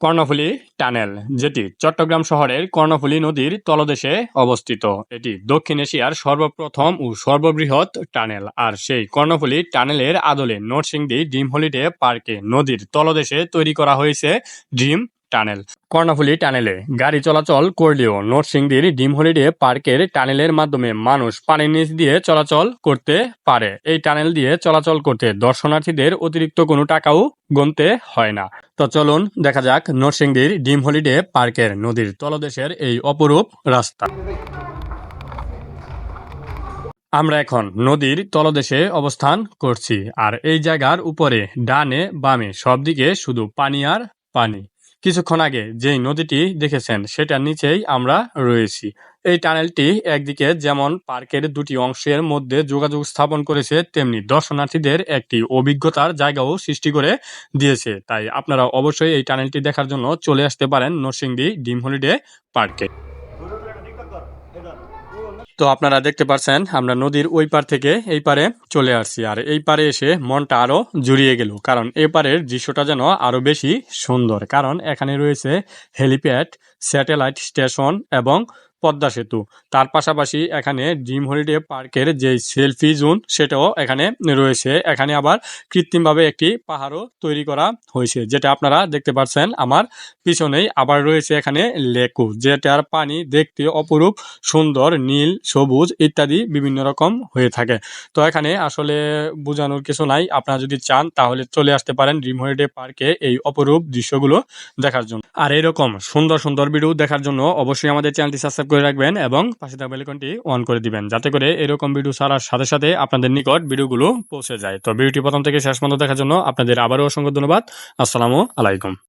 Karnaphuli tunnel, যেটি চট্টগ্রাম শহরের কর্ণফুলী নদীর তলদেশে অবস্থিত। এটি দক্ষিণ এশিয়ার সর্বপ্রথম ও সর্ববৃহৎ টানেল, আর সেই কর্ণফুলী টানেলের আদলে নরসিংদী ড্রিম হলিডে পার্কে নদীর তলদেশে তৈরি করা হয়েছে ড্রিম টানেল। কর্ণফুলী টানেলে গাড়ি চলাচল করলেও নরসিংদীর ডিম হলিডে পার্কের টানেলের মাধ্যমে মানুষ পানির নিচ দিয়ে চলাচল করতে পারে। এই টানেল দিয়ে চলাচল করতে দর্শনার্থীদের অতিরিক্ত কোনো টাকাও গুনতে হয় না। তো চলুন দেখা যাক নরসিংদীর ডিম হলিডে পার্কের নদীর তলদেশের এই অপরূপ রাস্তা। আমরা এখন নদীর তলদেশে অবস্থান করছি। আর এই জায়গার উপরে ডানে বামে সব দিকে শুধু পানি আর পানি। কিছুক্ষণ আগে যেই নদীটি দেখেছেন, সেটার নিচেই আমরা রয়েছি। এই টানেলটি একদিকে যেমন পার্কের দুটি অংশের মধ্যে যোগাযোগ স্থাপন করেছে, তেমনি দর্শনার্থীদের একটি অভিজ্ঞতার জায়গাও সৃষ্টি করে দিয়েছে। তাই আপনারা অবশ্যই এই টানেলটি দেখার জন্য চলে আসতে পারেন নরসিংদী ডিম হলিডে পার্কে। তো আপনারা দেখতে পাচ্ছেন আমরা নদীর ওই পার থেকে এই পারে চলে আসছি। আর এই পারে এসে মনটা আরও জুড়িয়ে গেল, কারণ এপারের পারের দৃশ্যটা যেন আরও বেশি সুন্দর। কারণ এখানে রয়েছে হেলিপ্যাড স্যাটেলাইট স্টেশন এবং পদ্মা সেতু। তার পাশাপাশি এখানে ড্রিম হলিডে পার্কের যে সেলফি জোন, সেটাও এখানে রয়েছে। এখানে আবার কৃত্রিমভাবে একটি পাহাড়ও তৈরি করা হয়েছে, যেটা আপনারা দেখতে পাচ্ছেন আমার পিছনেই। আবার রয়েছে এখানে লেকু যেটার পানি দেখতে অপরূপ, সুন্দর, নীল, সবুজ ইত্যাদি বিভিন্ন রকম হয়ে থাকে। তো এখানে আসলে বোঝানোর কিছু নাই, আপনারা যদি চান তাহলে চলে আসতে পারেন ড্রিম হলিডে পার্কে এই অপরূপ দৃশ্যগুলো দেখার জন্য। আর এরকম সুন্দর সুন্দর ভিডিও দেখার জন্য অবশ্যই আমাদের চ্যানেলটি সাবস্ক্রাইব করে রাখবেন এবং পাশে থাকা বেলকনটি অন করে দিবেন, যাতে করে এরকম ভিডিও ছাড়ার সাথে সাথে আপনাদের নিকট ভিডিওগুলো পৌঁছে যায়। তো ভিডিওটি প্রথম থেকে শেষ পর্যন্ত দেখার জন্য আপনাদের আবারও অসংখ্য ধন্যবাদ। আসসালামু আলাইকুম।